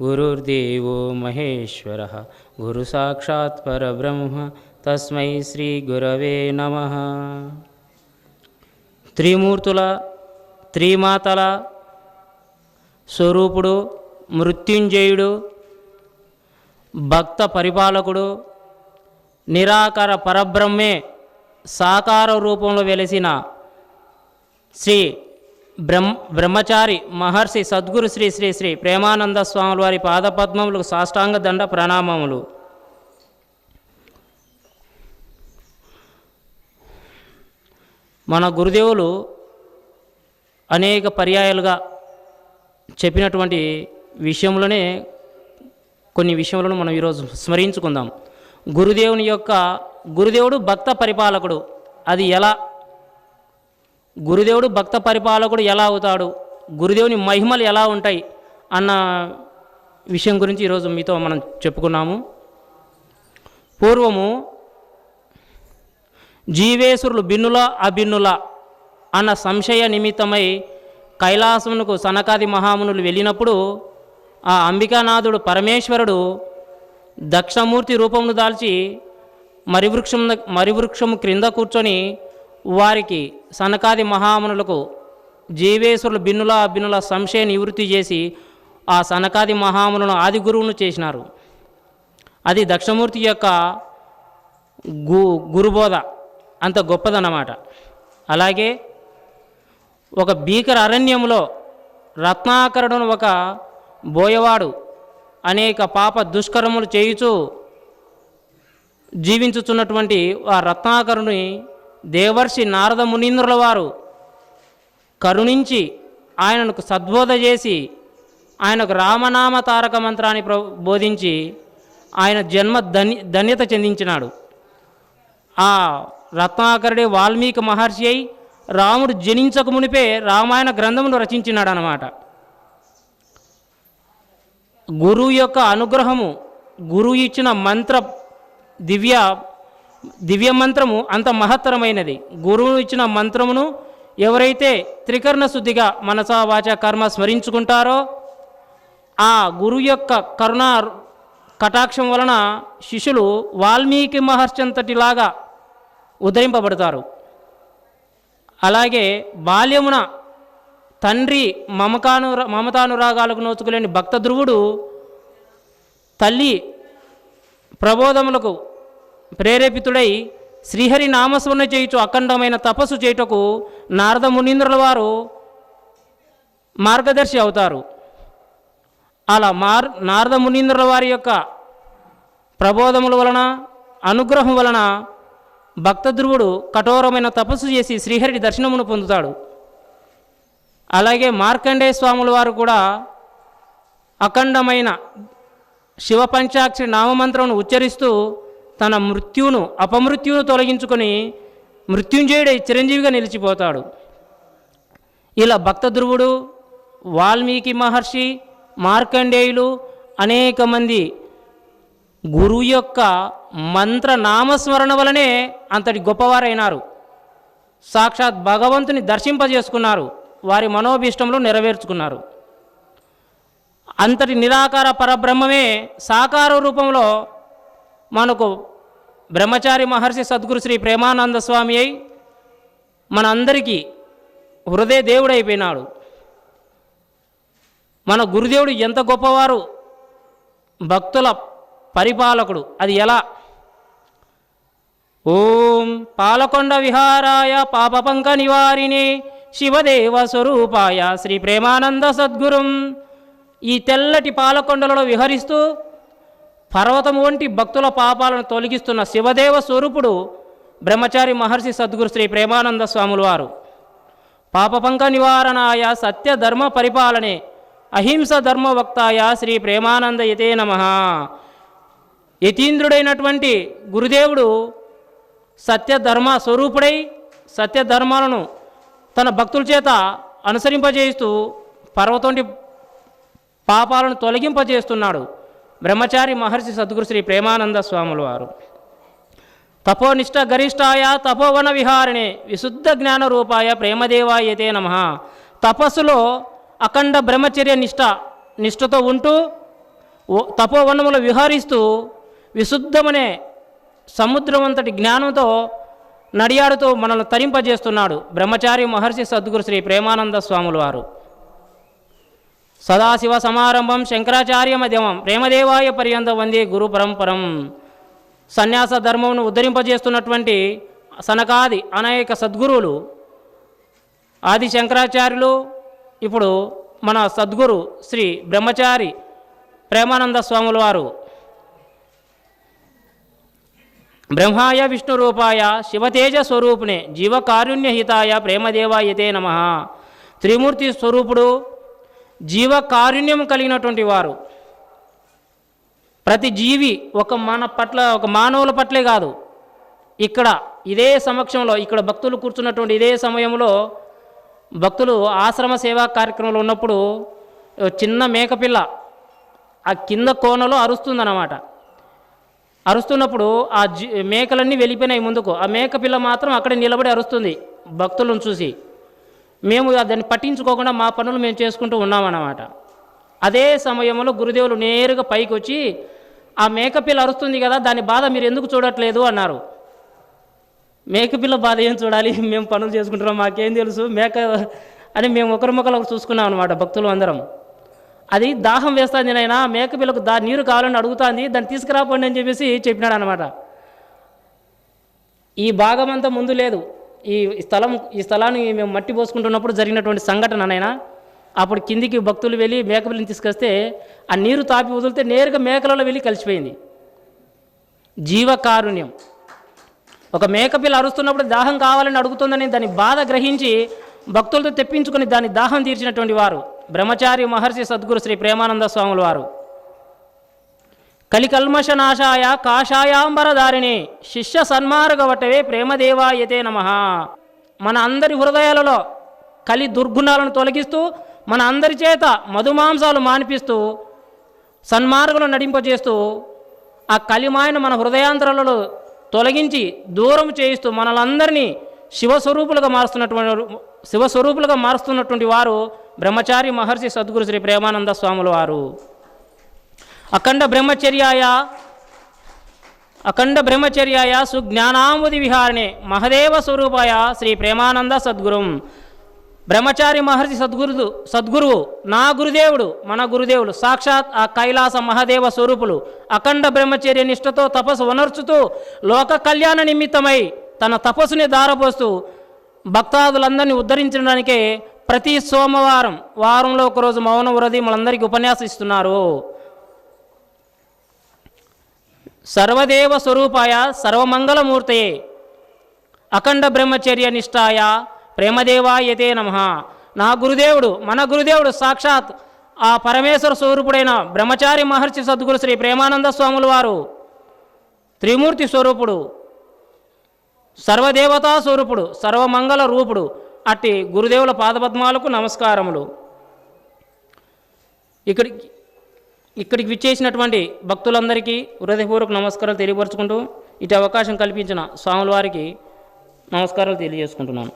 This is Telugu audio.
గురుర్దేవో మహేశ్వర గురు సాక్షాత్ పరబ్రహ్మ తస్మై శ్రీ గురవే నమ త్రిమూర్తుల త్రిమాతల స్వరూపుడు మృత్యుంజయుడు భక్త పరిపాలకుడు నిరాకార పరబ్రహ్మే సాకార రూపంలో వెలిసిన శ్రీ బ్రహ్మ బ్రహ్మచారి మహర్షి సద్గురు శ్రీ శ్రీ శ్రీ ప్రేమానంద స్వాముల వారి పాదపద్మములకు సాష్టాంగ దండ ప్రణామములు. మన గురుదేవులు అనేక పర్యాయాలుగా చెప్పినటువంటి విషయంలోనే కొన్ని విషయములను మనం ఈరోజు స్మరించుకుందాం. గురుదేవుని యొక్క గురుదేవుడు భక్త పరిపాలకుడు. అది ఎలా? గురుదేవుడు భక్త పరిపాలకుడు ఎలా అవుతాడు? గురుదేవుని మహిమలు ఎలా ఉంటాయి? అన్న విషయం గురించి ఈరోజు మీతో మనం చెప్పుకున్నాము. పూర్వము జీవేశ్వరులు భిన్నుల అభిన్నుల అన్న సంశయ నిమిత్తమై కైలాసమునకు సనకాది మహామునులు వెళ్ళినప్పుడు ఆ అంబికానాథుడు పరమేశ్వరుడు దక్షమూర్తి రూపమును దాల్చి మరి వృక్షం మరి వృక్షము క్రింద కూర్చొని వారికి సనకాది మహామునులకు జీవేశ్వరులు బిన్నుల అభిన్నుల సంశయ నివృత్తి చేసి ఆ సనకాది మహామునులను ఆది గురువును చేసినారు. అది దక్షమూర్తి యొక్క గు గురుబోధ. అంత గొప్పదన్నమాట. అలాగే ఒక భీకర అరణ్యంలో రత్నాకరుడును ఒక బోయవాడు అనేక పాప దుష్కర్మలు చేయుచు జీవించుచున్నటువంటి ఆ రత్నాకరుని దేవర్షి నారద మునీంద్రుల వారు కరుణించి ఆయనకు సద్బోధ చేసి ఆయనకు రామనామ తారక మంత్రాన్ని ప్ర బోధించి ఆయన జన్మ ధన్య ధన్యత చెందించినాడు. ఆ రత్నాకరుడే వాల్మీకి మహర్షి అయి రాముడు జనించక మునిపే రామాయణ గ్రంథమును రచించినాడు అన్నమాట గురువు యొక్క అనుగ్రహము గురువు ఇచ్చిన మంత్ర దివ్య దివ్య మంత్రము అంత మహత్తరమైనది. గురువు ఇచ్చిన మంత్రమును ఎవరైతే త్రికరణ శుద్ధిగా మనసా వాచ కర్మ స్మరించుకుంటారో ఆ గురువు యొక్క కరుణ కటాక్షం వలన శిష్యులు వాల్మీకి మహర్షి అంతటిలాగా ఉద్ధరింపబడతారు అలాగే బాల్యమున తండ్రి మమకాను మమతానురాగాలకు నోచుకులేని భక్త ధ్రువుడు తల్లి ప్రబోధములకు ప్రేరేపితుడై శ్రీహరి నామస్మరణ చేయుచు అఖండమైన తపస్సు చేయుటకు నారద మునీంద్రుల వారు మార్గదర్శి అవుతారు. అలా మార్ నారద మునీంద్రుల వారి యొక్క ప్రబోధముల వలన అనుగ్రహం వలన భక్త ధ్రువుడు కఠోరమైన తపస్సు చేసి శ్రీహరి దర్శనమును పొందుతాడు. అలాగే మార్కండేయ స్వాముల వారు కూడా అఖండమైన శివ పంచాక్షరి నామమంత్రమును ఉచ్చరిస్తూ తన మృత్యువును అపమృత్యువును తొలగించుకొని మృత్యుంజయుడై చిరంజీవిగా నిలిచిపోతాడు. ఇలా భక్త ధ్రువుడు వాల్మీకి మహర్షి మార్కండేయులు అనేక మంది గురువు యొక్క మంత్ర నామస్మరణ వలనే అంతటి గొప్పవారైనారు. సాక్షాత్ భగవంతుని దర్శింపజేసుకున్నారు. వారి మనోభీష్టంలో నెరవేర్చుకున్నారు. అంతటి నిరాకార పరబ్రహ్మమే సాకార రూపంలో మనకు బ్రహ్మచారి మహర్షి సద్గురు శ్రీ ప్రేమానంద స్వామి అయి మనందరికీ హృదయ దేవుడైపోయినాడు మన గురుదేవుడు ఎంత గొప్పవారు భక్తుల పరిపాలకుడు అది ఎలా? ఓం పాలకొండ విహారాయ పాపపంక నివారిణి శివదేవ స్వరూపాయ శ్రీ ప్రేమానంద సద్గురుం. ఈ తెల్లటి పాలకొండలలో విహరిస్తూ పర్వతం వంటి భక్తుల పాపాలను తొలగిస్తున్న శివదేవ స్వరూపుడు బ్రహ్మచారి మహర్షి సద్గురు శ్రీ ప్రేమానంద స్వాముల వారు. పాపపంక నివారణాయ సత్య ధర్మ పరిపాలనే అహింస ధర్మవక్తాయ శ్రీ ప్రేమానంద యతే నమ. యతీంద్రుడైనటువంటి గురుదేవుడు సత్యధర్మ స్వరూపుడై సత్యధర్మాలను తన భక్తుల చేత అనుసరింపజేస్తూ పర్వతోంటి పాపాలను తొలగింపజేస్తున్నాడు. బ్రహ్మచారి మహర్షి సద్గురు శ్రీ ప్రేమానంద స్వాముల వారు. తపోనిష్ట గరిష్టాయ తపోవన విహారిణే విశుద్ధ జ్ఞాన రూపాయ ప్రేమదేవాయతే నమ. తపస్సులో అఖండ బ్రహ్మచర్య నిష్ట నిష్ఠతో ఉంటూ తపోవనములు విహరిస్తూ విశుద్ధమనే సముద్రం అంతటి జ్ఞానంతో నడియాడుతూ మనల్ని తరింపజేస్తున్నాడు బ్రహ్మచారి మహర్షి సద్గురు శ్రీ ప్రేమానంద స్వాముల వారు. సదాశివ సమారంభం శంకరాచార్య మధ్యమం. ప్రేమదేవాయ పర్యంత వందే గురు పరంపరం. సన్యాస ధర్మమును ఉద్ధరింపజేస్తున్నటువంటి సనకాది అనేక సద్గురువులు ఆది శంకరాచార్యులు ఇప్పుడు మన సద్గురు శ్రీ బ్రహ్మచారి ప్రేమానంద స్వాముల వారు. బ్రహ్మాయ విష్ణు రూపాయ శివతేజ స్వరూపునే జీవకారుణ్యహితాయ ప్రేమదేవాయతే నమ. త్రిమూర్తి స్వరూపుడు జీవకారుణ్యం కలిగినటువంటి వారు. ప్రతి జీవి ఒక మన పట్ల ఒక మానవుల పట్లే కాదు. ఇక్కడ ఇదే సమక్షంలో ఇక్కడ భక్తులు కూర్చున్నటువంటి ఇదే సమయంలో భక్తులు ఆశ్రమ సేవా కార్యక్రమంలో ఉన్నప్పుడు చిన్న మేకపిల్ల ఆ కింద కోనలో అరుస్తుందన్నమాట. అరుస్తున్నప్పుడు ఆ జీ మేకలన్నీ వెళ్ళిపోయినాయి ముందుకు. ఆ మేకపిల్ల మాత్రం అక్కడే నిలబడి అరుస్తుంది భక్తులను చూసి. మేము దాన్ని పట్టించుకోకుండా మా పనులు మేము చేసుకుంటూ ఉన్నామన్నమాట. అదే సమయంలో గురుదేవులు నేరుగా పైకి వచ్చి ఆ మేకపిల్ల అరుస్తుంది కదా దాని బాధ మీరు ఎందుకు చూడట్లేదు? అన్నారు. మేకపిల్ల బాధ ఏం చూడాలి? మేము పనులు చేసుకుంటున్నాం మాకేం తెలుసు. మేక అని మేము ఒకరిమొకరు చూసుకున్నాం అనమాట భక్తులు అందరం. అది దాహం వేస్తుంది నేనైనా మేకపిల్లకు దా నీరు కావాలని అడుగుతుంది దాన్ని తీసుకురాపోండి అని చెప్పేసి చెప్పినాడు అనమాట ఈ భాగం అంతా ముందు లేదు. ఈ స్థలం ఈ స్థలాన్ని మేము మట్టి పోసుకుంటున్నప్పుడు జరిగినటువంటి సంఘటన నాయన. అప్పుడు కిందికి భక్తులు వెళ్ళి మేకపిల్లని తీసుకొస్తే ఆ నీరు తాపి వదిలితే నేరుగా మేకలలో వెళ్ళి కలిసిపోయింది. జీవకారుణ్యం. ఒక మేకపిల్ల అరుస్తున్నప్పుడు దాహం కావాలని అడుగుతుందని దాని బాధ గ్రహించి భక్తులతో తెప్పించుకుని దాని దాహం తీర్చినటువంటి వారు బ్రహ్మచారి మహర్షి సద్గురు శ్రీ ప్రేమానంద స్వాముల వారు. కలికల్మష నాశాయ కాషాయాంబరధారిణి శిష్య సన్మార్గవటవే ప్రేమదేవాయతే నమ. మన అందరి హృదయాలలో కలి దుర్గుణాలను తొలగిస్తూ మన అందరి చేత మధుమాంసాలు మానిపిస్తూ సన్మార్గులను నడింపజేస్తూ ఆ కలిమాయను మన హృదయాంతరాలలో తొలగించి దూరం చేయిస్తూ మనలందరినీ శివస్వరూపులుగా మారుస్తున్నటువంటి శివస్వరూపులుగా మారుస్తున్నటువంటి వారు బ్రహ్మచారి మహర్షి సద్గురు శ్రీ ప్రేమానంద స్వాముల వారు. అఖండ బ్రహ్మచర్యాయ అఖండ బ్రహ్మచర్యాయ సుజ్ఞానాముది విహారణే మహదేవ స్వరూపాయ శ్రీ ప్రేమానంద సద్గురుం. బ్రహ్మచారి మహర్షి సద్గురు సద్గురువు నా గురుదేవుడు మన గురుదేవులు సాక్షాత్ ఆ కైలాస మహాదేవ స్వరూపులు అఖండ బ్రహ్మచర్య నిష్ఠతో తపస్సు వనర్చుతూ లోక కళ్యాణ నిమిత్తమై తన తపస్సుని దారపోస్తూ భక్తాదులందరినీ ఉద్ధరించడానికే ప్రతి సోమవారం వారంలో ఒకరోజు మౌన వ్రది మనందరికీ ఉపన్యాసం ఇస్తున్నారు సర్వదేవ స్వరూపాయ సర్వమంగళమూర్తయే అఖండ బ్రహ్మచర్య నిష్ఠాయ ప్రేమదేవాయతే నమ. నా గురుదేవుడు మన గురుదేవుడు సాక్షాత్ ఆ పరమేశ్వర స్వరూపుడైన బ్రహ్మచారి మహర్షి సద్గురు శ్రీ ప్రేమానంద స్వాముల వారు. త్రిమూర్తి స్వరూపుడు సర్వదేవతా స్వరూపుడు సర్వమంగళ రూపుడు అట్టి గురుదేవుల పాదపద్మాలకు నమస్కారములు. ఇక్కడికి ఇక్కడికి విచ్చేసినటువంటి భక్తులందరికీ హృదయపూర్వక నమస్కారాలు తెలియపరుచుకుంటూ ఇటు అవకాశం కల్పించిన స్వాముల వారికి నమస్కారాలు తెలియజేసుకుంటున్నాను.